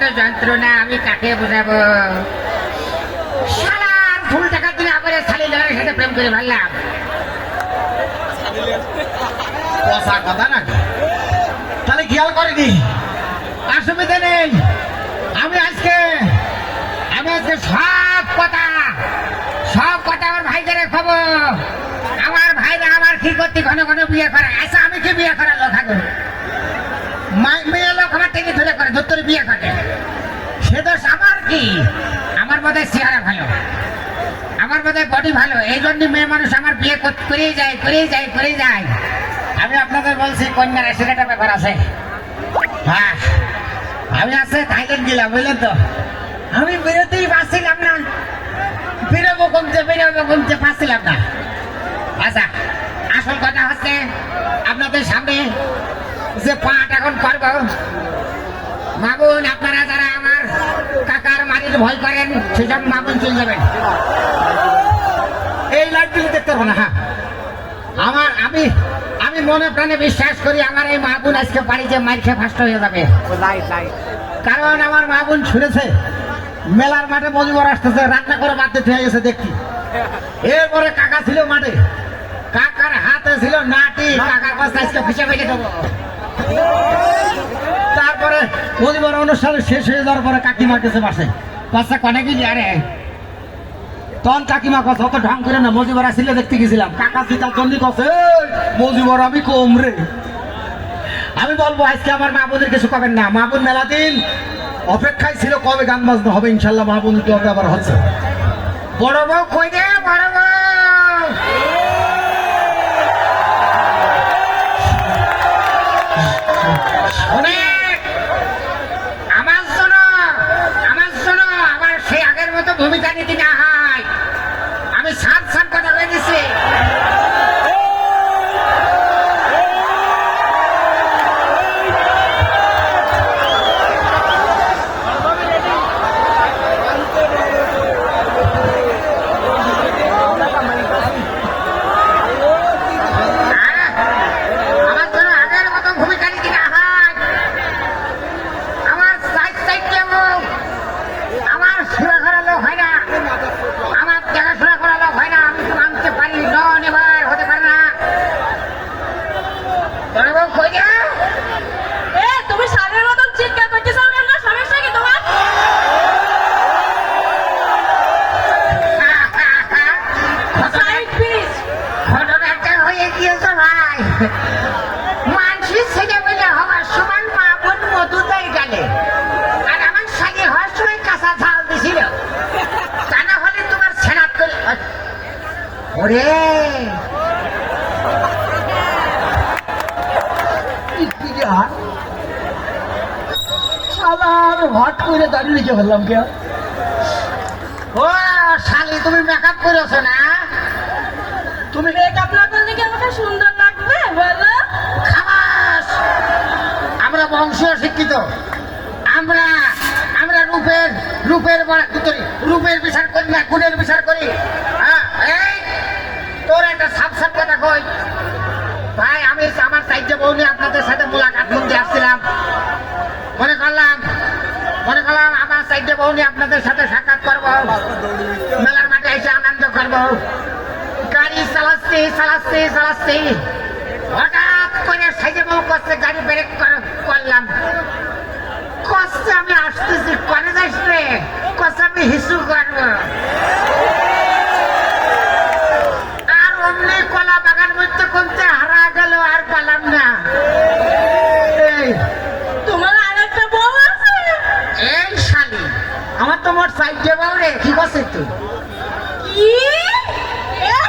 কত যন্ত্রণা, আমি কাকে বোঝাবো? ফুল টাকা দিলে আবার শালি জনের সাথে প্রেম করে ভাবলাম কথা তাহলে খেয়াল করেনি অসুবিধা নেই। আমি আজকে আমি আজকে সব কথা সব কথা আমার ভাইদের খবর। আমার ভাইরা আমার কি করতে ঘন ঘন বিয়ে করে? আচ্ছা আমি কি বিয়ে করার মা- মেয়ে করে ধরে বিয়ে করে। সে দোষ আমার কি? আমার বোধহয় চেহারা ভালো। আমার বোধহয় বডি ভালো। এই জন্য মেয়ে মানুষ আমার বিয়ে কর- করেই যায় করেই যায় করেই যায়। আমি আপনাদের বলছি, কন্যার এসে একটা ব্যাপার আছে। হ্যাঁ আমি আছে থাইল্যান্ড গেলাম, বুঝলেন তো? আমি বেরোতেই পারছিলাম না। বেরোবো কমতে বেরোবো কমতে পারছিলাম না। আচ্ছা আসল কথা হচ্ছে, আপনাদের সামনে যে পাঠ এখন করব মামুন আপনারা যারা আমার কাকার মারির ভয় করেন সেসব মামুন চলে যাবেন। এই লাইটগুলো দেখতে পাবো না হ্যাঁ। আমার আমি আমি মনে প্রাণে বিশ্বাস করি আমার এই মাগুন আজকে বাড়িতে খেয়ে ফাস্ট হয়ে যাবে। কারণ আমার মা বোন ছুড়েছে মেলার মাঠে মজুবর আসতেছে রান্না করে মাঠে ধুয়ে গেছে দেখি। এরপরে কাকা ছিল মাঠে কাকার হাতে ছিল নাটি কাকার কাছে আজকে ফিসে ফেলে দেবো। তারপরে অনুষ্ঠান শেষ হয়ে যাওয়ার পরে কাকিমার কাছে বাসে। বাচ্চা কনে গেলি? আরে। তখন কাকিমা কথা অত ঢং করে না, মজিবর আসলে দেখতে গেছিলাম। কাকা চিতার জন্য কছে মজিবর, আমি কম রে। আমি বলব, আজকে আমার মা বোনের কিছু পাবেন না। মা বোন মেলা দিন অপেক্ষায় ছিল কবে গান বাজনা হবে, ইনশাল্লাহ মা বোন তো আবার হচ্ছে। বড় বউ কই রে? বড় Dumi ka ni! কাঁচা ঝাল তা না হলে তোমার সেনাত করে ওরে সালার হট করে দাঁড়িয়ে রেখে ফেললাম কে? ও শালি তুমি মেকআপ করেছ না? তুমি মেকআপ না করলে কি আমাকে সুন্দর লাগবে? বলো। খামাস! আমরা বংশীয় শিক্ষিত। আমরা রূপের রূপের রূপের বিচার করি না গুণের বিচার করি। হ্যাঁ, এই তোর একটা সাপ সাপ কথা কই। ভাই আমি আমার চাইতে বউ নিয়ে আপনাদের সাথে মোলাকাত করতে আসছিলাম। মনে করলাম মনে করলাম আমার চাইতে বউ নিয়ে আপনাদের সাথে সাক্ষাৎ করব। মেলার মাঠে এসে আনন্দ করব। গাড়ি চালাচ্ছি চালাচ্ছি চালাচ্ছি। হঠাৎ করে সাইজে বউ করছে গাড়ি ব্রেক করলাম। কষ্টে আমি আসতেছি কনে যাস রে কষ্টে আমি হিসু করব। আর অমনি কলা বাগান মধ্যে কমতে হারা গেল আর পালাম না। এই তোমার আর একটা বউ আছে? এই শালি আমার তো মোট সাইডে বউ রে কি করছিস তুই? কি?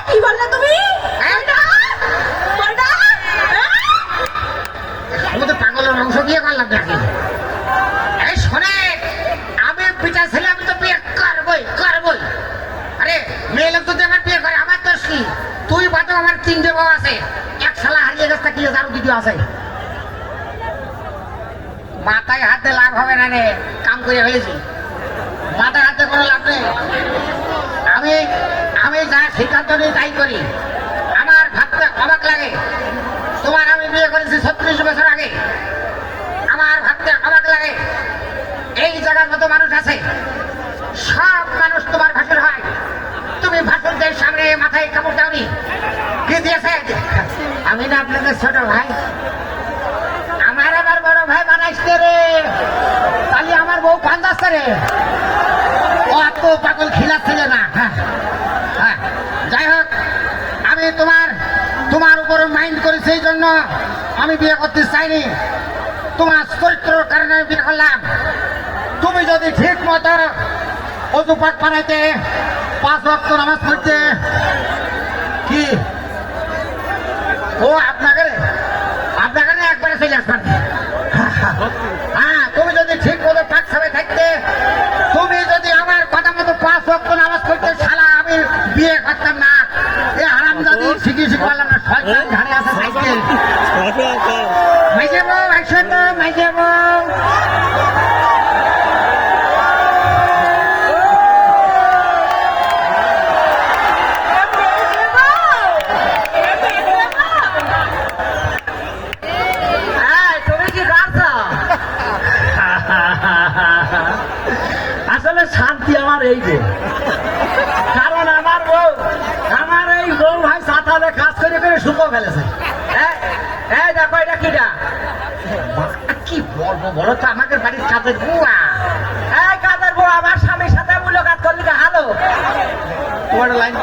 কি বললে তুমি? এইটা বলটা? আমি তো পাগলের অংশ দিয়ে করলাম নাকি এই শোনে আমি পিতা ছেলে আমি তো বিয়ে করবই করবই আরে মেয়ে লোক যদি আমার বিয়ে করে আমার দোষ কি তুই বাদও আমার তিনটে বউ আছে। এক সালা হারিয়ে গেছে কি আরও দ্বিতীয় আছে। মাথায় হাতে লাভ হবে না রে, কাম করে ফেলেছি। মাথায় হাতে কোনো লাভ নেই। আমি আমি যা সিদ্ধান্ত নিই তাই করি। আমার ভাবতে অবাক লাগে। তোমার আমি বিয়ে করেছি ছত্রিশ বছর আগে। আমার ভাবতে অবাক লাগে। এই জায়গার মতো মানুষ আছে। সব মানুষ তোমার ভাসুর হয় তুমি ভাসুরদের সামনে মাথায় কাপড় দাওনি কি দিয়েছে আমি না আপনাদের ছোট ভাই। আমার আবার বড় ভাই বানাইছে রে। তাহলে আমার বউ কান্দাচ্ছে রে। ও এত পাগল খিলাচ্ছিল না। হ্যাঁ হ্যাঁ। যাই হোক, আমি তোমার তোমার উপরে মাইন্ড করেছি সেই জন্য আমি বিয়ে করতে চাইনি। তোমার চরিত্রের কারণে আমি বিয়ে করলাম। তুমি যদি ঠিক মতো অজু পাক বানাইতে পাঁচ রক্ত নামাজ পড়তে কি ও আপনাকে আপনাকে একবারে চলে আসবেন। হ্যাঁ তুমি যদি ঠিক মতো পাক সাবে থাকতে তুমি যদি আমার কথা মতো পাঁচ রক্ত নামাজ করতে শালা আমি বিয়ে করতাম না। এ হারাম জানি শিখি শিখালাম না সরকার ঘাড়ে আছে সাইকেল মাইজে বউ এই যে কারণ আমার বউ আমার এই বউ ভাই সাঁতারে কাজ করে করে শুকো ফেলেছে। এই দেখো এটা কিটা। কি বলব বলো তো আমাদের বাড়ির কাজের বুয়া এই কাজের বউ আমার স্বামীর সাথে মুলাকাত করলি হালো তোমার লাইন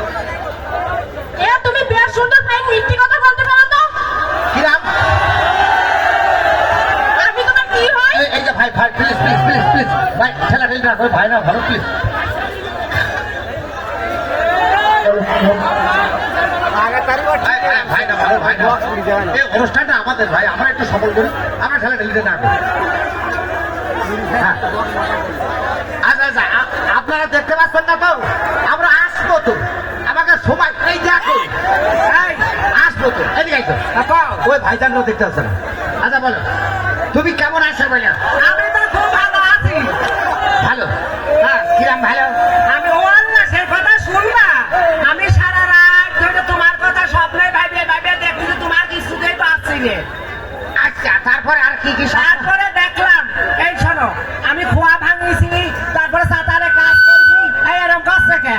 এ তুমি বেশ সুন্দর ভাই মিথ্যে কথা বলতে পারো তো? কিরাম আমি তোমার কি হয় এই- এই যে ভাই ভাই প্লিজ প্লিজ প্লিজ প্লিজ ভাই ঠেলি না ভাই না ভালো প্লিজ ভাই না ভালো ভাই না এই অনুষ্ঠানটা আমাদের ভাই আমরা একটু সফল করি আমরা ঠেলা ঠেলিতে না করি হ্যাঁ। আচ্ছা আচ্ছা আপনারা দেখতে পাচ্ছেন না তো? আমরা আসব তো। আমাকে সময় এই দেখো। আসব তো। এদিকে ওই ভাইজানরাও দেখতে পাচ্ছে না। আচ্ছা বলো। তুমি কেমন আছো বলো আমি তো খুব ভালো আছি ভালো হ্যাঁ কিরাম ভালো আমি ওয়াল্লা সে কথা শুনবা আমি সারা রাত ধরে তোমার কথা স্বপ্নে ভাইবে ভাইবে দেখছি যে তোমার কিছুতেই পাচ্ছি না আচ্ছা তারপরে দেখলাম এই শোনো আমি খোয়া ভাঙিছি তারপরে সাঁতারে কাজ করছি এই এরকম কাজ থেকে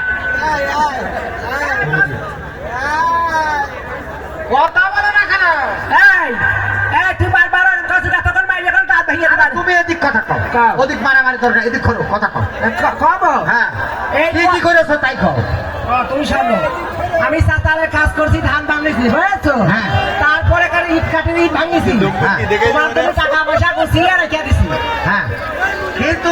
কথা বলো না কেন? এই এই তুই বারবার এরকম কাজ তখন মাই যখন দাঁত ভেঙে দেবার তুমি এদিক কথা কও। কও। ওদিক মারামারি দরকার এদিক করো কথা কও। কব? হ্যাঁ। এই কি করেছ তাই কও। তুমি শোনো আমি সাঁতারে কাজ করছি ধান ভাঙিছি বুঝেছ হ্যাঁ। ভাঙিছি। হ্যাঁ। টাকা পয়সা গুছিয়ে রেখে দিছি। হ্যাঁ। কিন্তু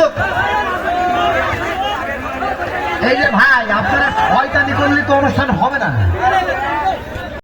এই যে ভাই আপনারা শয়তানি করলে তো অনুষ্ঠান হবে না।